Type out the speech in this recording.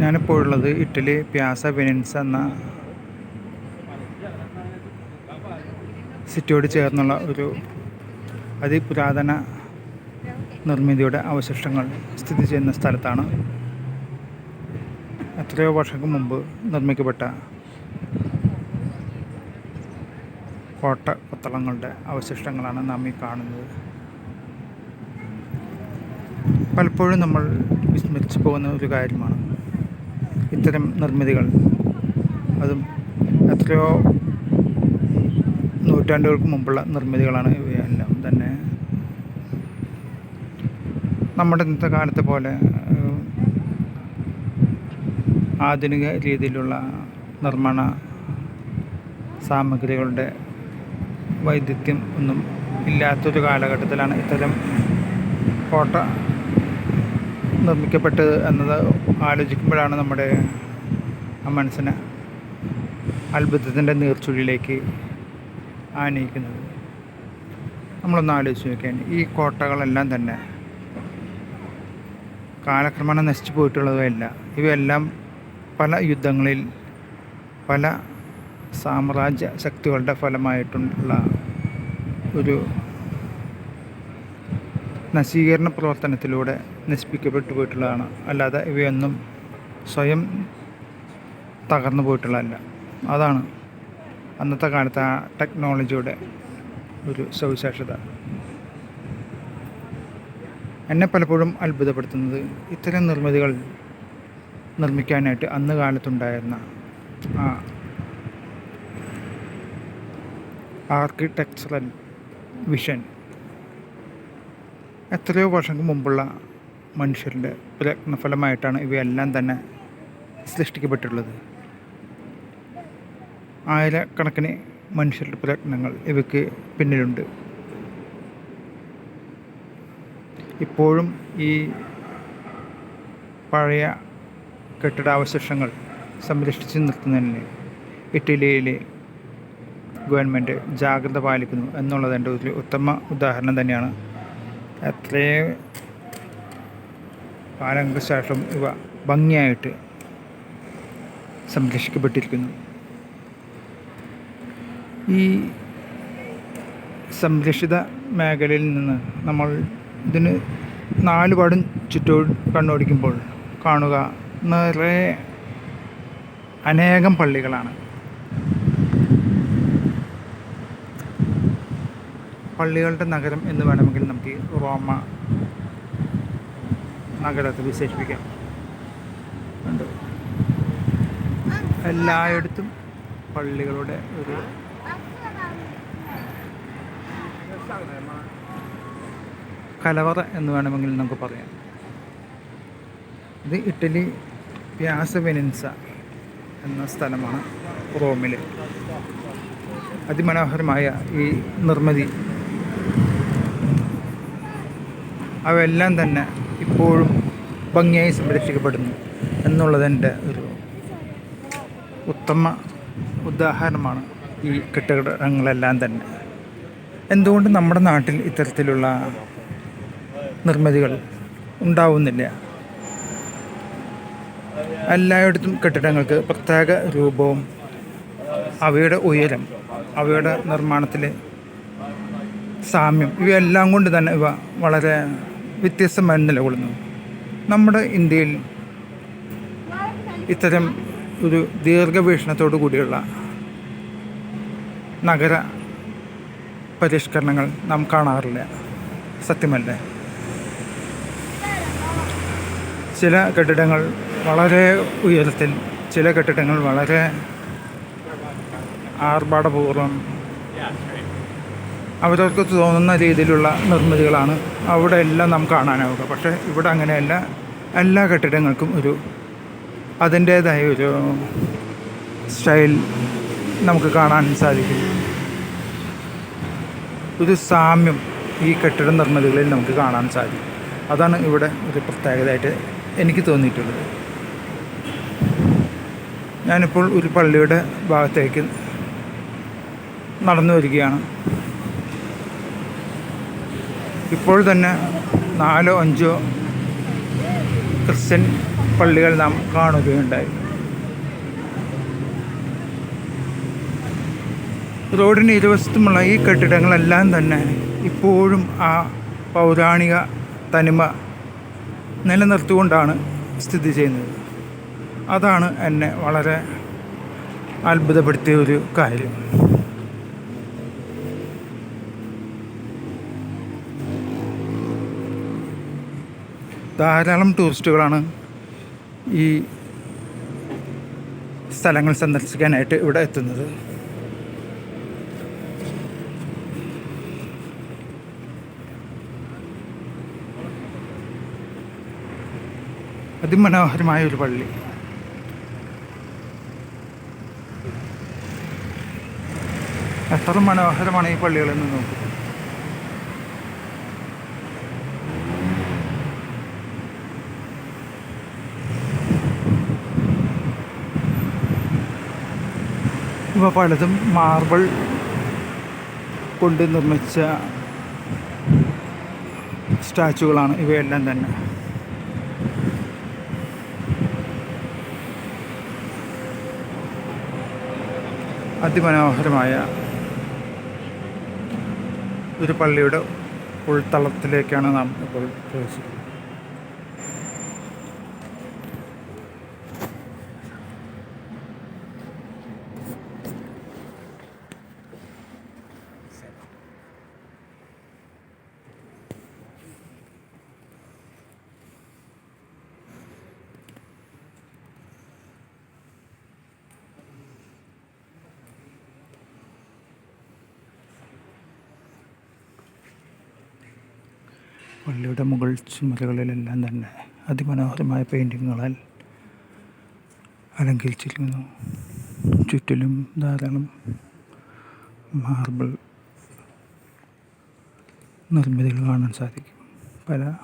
ഞാനിപ്പോൾ ഉള്ളത് ഇറ്റലി പ്യാസ വെനിൻസ് എന്ന സിറ്റിയോട് ചേർന്നുള്ള ഒരു അതിപുരാതന നിർമ്മിതിയുടെ അവശിഷ്ടങ്ങൾ സ്ഥിതി ചെയ്യുന്ന സ്ഥലത്താണ് എത്രയോ വർഷങ്ങൾക്ക് മുമ്പ് നിർമ്മിക്കപ്പെട്ട കോട്ട കൊത്തളങ്ങളുടെ അവശിഷ്ടങ്ങളാണ് നാം ഈ കാണുന്നത്. പലപ്പോഴും നമ്മൾ വിസ്മരിച്ചു പോകുന്ന ഒരു കാര്യമാണ് ഇത്തരം നിർമ്മിതികൾ. അതും എത്രയോ നൂറ്റാണ്ടുകൾക്ക് മുമ്പുള്ള നിർമ്മിതികളാണ് ഇവയെല്ലാം തന്നെ. നമ്മുടെ ഇന്നത്തെ കാലത്തെ പോലെ ആധുനിക രീതിയിലുള്ള നിർമ്മാണ സാമഗ്രികളുടെ വൈദഗ്ധ്യം ഒന്നും ഇല്ലാത്തൊരു കാലഘട്ടത്തിലാണ് ഇത്തരം കോട്ട നിർമ്മിക്കപ്പെട്ടത് എന്നത് ആലോചിക്കുമ്പോഴാണ് നമ്മുടെ മനസ്സിനെ അത്ഭുതത്തിന്റെ നീർച്ചുഴിയിലേക്ക് ആനയിക്കുന്നത്. നമ്മളൊന്ന് ആലോചിച്ച് നോക്കിയാൽ ഈ കോട്ടകളെല്ലാം തന്നെ കാലക്രമേണ നശിച്ചു പോയിട്ടുള്ളതല്ല ഇവയെല്ലാം പല യുദ്ധങ്ങളിൽ പല സാമ്രാജ്യ ശക്തികളുടെ ഫലമായിട്ടുള്ള ഒരു നശീകരണ പ്രവർത്തനത്തിലൂടെ നശിപ്പിക്കപ്പെട്ടു പോയിട്ടുള്ളതാണ് അല്ലാതെ ഇവയൊന്നും സ്വയം തകർന്നു പോയിട്ടുള്ളതല്ല അതാണ് അന്നത്തെ കാലത്ത് ആ ടെക്നോളജിയുടെ ഒരു സവിശേഷത. എന്നെ പലപ്പോഴും അത്ഭുതപ്പെടുത്തുന്നത് ഇത്തരം നിർമ്മിതികൾ നിർമ്മിക്കാനായിട്ട് അന്ന് കാലത്തുണ്ടായിരുന്ന ആ ആർക്കിടെക്ചറൽ വിഷൻ എത്രയോ വർഷങ്ങൾക്ക് മുമ്പുള്ള മനുഷ്യരുടെ പ്രയത്നഫലമായിട്ടാണ് ഇവയെല്ലാം തന്നെ സൃഷ്ടിക്കപ്പെട്ടിട്ടുള്ളത്. ആയിരക്കണക്കിന് മനുഷ്യരുടെ പ്രയത്നങ്ങൾ ഇവയ്ക്ക് പിന്നിലുണ്ട്. ഇപ്പോഴും ഈ പഴയ കെട്ടിടാവശിഷ്ടങ്ങൾ സംരക്ഷിച്ച് നിർത്തുന്നതിന് ഇറ്റലിയിലെ ഗവൺമെന്റ് ജാഗ്രത പാലിക്കുന്നു എന്നുള്ളത് എന്റെ ഒരു ഉത്തമ ഉദാഹരണം തന്നെയാണ്. എത്രയും കാലങ്ങൾക്ക് ശേഷം ഇവ ഭംഗിയായിട്ട് സംരക്ഷിക്കപ്പെട്ടിരിക്കുന്നു. ഈ സംരക്ഷിത മേഖലയിൽ നിന്ന് നമ്മൾ ഇതിന് നാലുപാടും ചുറ്റോ കണ്ണോടിക്കുമ്പോൾ കാണുക നിറയെ അനേകം പള്ളികളാണ്. പള്ളികളുടെ നഗരം എന്ന് വേണമെങ്കിൽ നമുക്ക് റോമ നഗരത്തെ വിശേഷിപ്പിക്കാം. എല്ലായിടത്തും പള്ളികളുടെ ഒരു കലവറ എന്ന് വേണമെങ്കിൽ നമുക്ക് പറയാം. ഇത് ഇറ്റലി പ്യാസ വെനിൻസ എന്ന സ്ഥലമാണ് റോമിൽ അതിമനോഹരമായ ഈ നിർമ്മിതി അവയെല്ലാം തന്നെ ഇപ്പോഴും ഭംഗിയായി സംരക്ഷിക്കപ്പെടുന്നു എന്നുള്ളതിന്റെ ഒരു ഉത്തമ ഉദാഹരണമാണ് ഈ കെട്ടിടങ്ങളെല്ലാം തന്നെ. എന്തുകൊണ്ട് നമ്മുടെ നാട്ടിൽ ഇത്തരത്തിലുള്ള നിർമ്മിതികൾ ഉണ്ടാവുന്നില്ല? എല്ലായിടത്തും കെട്ടിടങ്ങൾക്ക് പ്രത്യേക രൂപവും അവയുടെ ഉയരം അവയുടെ നിർമ്മാണത്തിലെ സാമ്യം ഇവയെല്ലാം കൊണ്ട് തന്നെ ഇവ വളരെ വ്യത്യസ്തമായി നിലകൊള്ളുന്നു നമ്മുടെ ഇന്ത്യയിൽ ഇത്തരം ഒരു ദീർഘവീക്ഷണത്തോടു കൂടിയുള്ള നഗര പരിഷ്കരണങ്ങൾ നാം കാണാറില്ല. സത്യമല്ലേ? ചില കെട്ടിടങ്ങൾ വളരെ ഉയരത്തിൽ ചില കെട്ടിടങ്ങൾ വളരെ ആർഭാടപൂർവം അവരവർക്ക് തോന്നുന്ന രീതിയിലുള്ള നിർമ്മിതികളാണ് അവിടെ എല്ലാം നാം കാണാനാവുക. പക്ഷേ ഇവിടെ അങ്ങനെയല്ല. എല്ലാ കെട്ടിടങ്ങൾക്കും ഒരു അതിന്റേതായ ഒരു സ്റ്റൈൽ നമുക്ക് കാണാൻ സാധിക്കും. ഒരു സാമ്യം ഈ കെട്ടിട നിർമ്മിതികളിൽ നമുക്ക് കാണാൻ സാധിക്കും. അതാണ് ഇവിടെ ഒരു പ്രത്യേകതയായിട്ട് എനിക്ക് തോന്നിയിട്ടുള്ളത്. ഞാനിപ്പോൾ ഒരു പള്ളിയുടെ ഭാഗത്തേക്ക് നടന്നു വരികയാണ് ഇപ്പോൾ തന്നെ നാലോ അഞ്ചോ ക്രിസ്ത്യൻ പള്ളികൾ നാം കാണുകയുണ്ടായി. റോഡിന് ഇരുവശത്തുമുള്ള ഈ കെട്ടിടങ്ങളെല്ലാം തന്നെ ഇപ്പോഴും ആ പൗരാണിക തനിമ നിലനിർത്തിക്കൊണ്ടാണ് സ്ഥിതി ചെയ്യുന്നത്. അതാണ് എന്നെ വളരെ അത്ഭുതപ്പെടുത്തിയ ഒരു കാര്യം. ധാരാളം ടൂറിസ്റ്റുകളാണ് ഈ സ്ഥലങ്ങൾ സന്ദർശിക്കാനായിട്ട് ഇവിടെ എത്തുന്നത്. അതിമനോഹരമായ ഒരു പള്ളി. എത്ര മനോഹരമാണ് ഈ പള്ളികളെന്ന് നോക്കൂ. ഇവ പലതും മാർബിൾ കൊണ്ട് നിർമ്മിച്ച സ്റ്റാച്ചുകളാണ് ഇവയെല്ലാം തന്നെ. അതിമനോഹരമായ ഒരു പള്ളിയുടെ ഉൾത്തളത്തിലേക്കാണ് നാം ഇപ്പോൾ പ്രവേശിക്കുന്നത്. പള്ളിയുടെ മുകൾ ചുമരുകളിലെല്ലാം തന്നെ അതിമനോഹരമായ പെയിന്റിങ്ങുകളാൽ അലങ്കരിച്ചിരിക്കുന്നു. ചുറ്റിലും ധാരാളം മാർബിൾ നിർമ്മിതികൾ കാണാൻ സാധിക്കും. പല